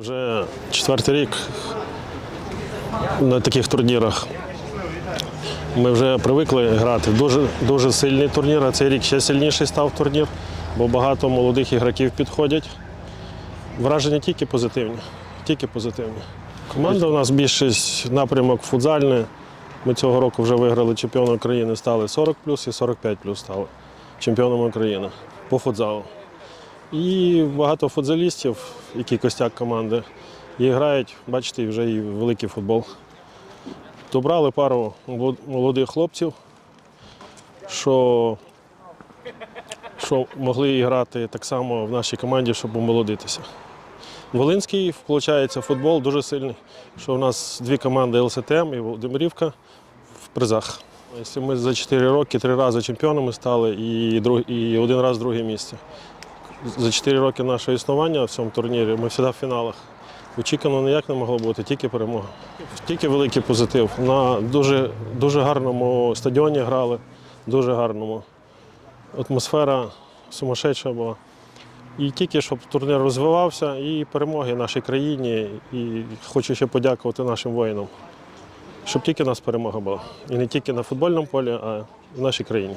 Вже четвертий рік на таких турнірах. Ми вже привикли грати. Дуже, дуже сильний турнір, а цей рік ще сильніший став турнір, бо багато молодих ігроків підходять. Враження тільки позитивні. Тільки позитивні. Команда у нас більшість напрямок футзальний. Ми цього року вже виграли чемпіона України, стали 40 і 45 стали чемпіоном України по футзалу. І багато футзалістів, які костяк команди, і грають, бачите, вже і великий футбол. Добрали пару молодих хлопців, що, що могли грати так само в нашій команді, щоб омолодитися. Волинський, виходить, футбол дуже сильний, що у нас дві команди ЛСТМ і Володимирівка в призах. Ми за 4 роки три рази чемпіонами стали і один раз друге місце. За 4 роки нашого існування в цьому турнірі ми завжди в фіналах. Очікувано ніяк не могло бути, тільки перемога. Тільки великий позитив. На дуже, дуже гарному стадіоні грали, дуже гарному. Атмосфера сумасшедша була. І тільки щоб турнір розвивався, і перемоги нашій країні. І хочу ще подякувати нашим воїнам, щоб тільки нас перемога була. І не тільки на футбольному полі, а в нашій країні.